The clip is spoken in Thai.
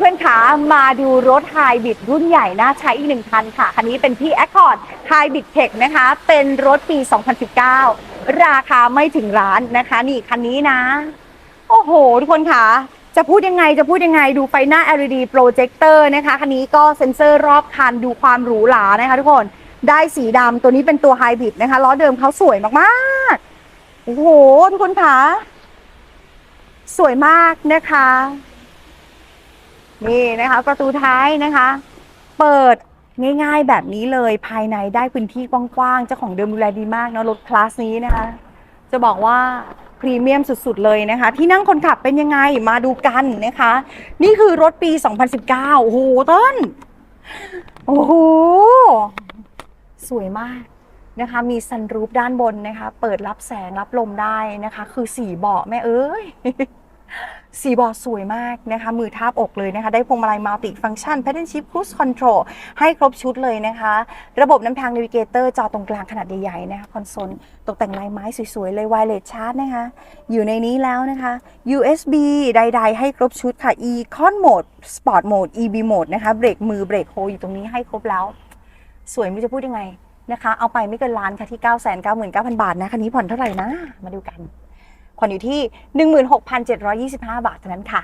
เพื่อนๆขามาดูรถไฮบริดรุ่นใหญ่น่าใช้อีกหนึ่งคันค่ะ คันนี้เป็นพี่ Accord Hybrid Tech นะคะ เป็นรถปี 2019 ราคาไม่ถึงล้านนะคะ นี่คันนี้นะ โอ้โห ทุกคนค่ะจะพูดยังไงจะพูดยังไงดูไฟหน้า LED projector นะคะ คันนี้ก็เซ็นเซอร์รอบคันดูความหรูหรานะคะ ทุกคนได้สีดำตัวนี้เป็นตัวไฮบริดนะคะล้อเดิมเขาสวยมากๆโอ้โห ทุกคนค่ะสวยมากนะคะ นี่นะคะ ประตูท้ายนะคะ เปิดง่ายๆแบบนี้เลยภายในได้พื้นที่กว้างๆเจ้าของเดิมดูแลดีมากเนอะรถคลาสนี้นะคะ จะบอกว่าพรีเมียมสุดๆเลยนะคะ ที่นั่งคนขับเป็นยังไงมาดูกันนะคะ นี่คือรถปี 2019 โอ้โหต้น โอ้โห สวยมากนะคะ มีซันรูฟด้านบนนะคะ เปิดรับแสงรับลมได้นะคะ คือสีเบาะแม่เอ้ย สีบาะสวยมากนะคะ มือทาบอกเลยนะคะ ได้พวงมาลัยมัลติฟัง c t ชัน Pattern Shift Cruise Control ให้ครบชุดเลยนะคะ ระบบน้ำทาง n น v ิเกเตอร์จอตรงกลางขนาดใหญ่ๆนะคะ คอนโซลตกแต่งลายไม้สวยๆ เลยไวเลสชาร์จนะคะ อยู่ในนี้แล้วนะคะ USB ใดๆ ให้ครบชุดค่ะ Econ Mode Sport Mode EB Mode นะคะ เบรกมือเบรกโฮอยู่ตรงนี้ให้ครบแล้ว สวยไม่จะพูดยังไงนะคะ เอาไปไม่เกินล้านค่ะที่ 9 9 9 0 0 0 บาทนะคันนี้ผ่อนเท่าไหร่นะ มาดูกัน ผ่อนอยู่ที่ 16,725 บาทเท่านั้นค่ะ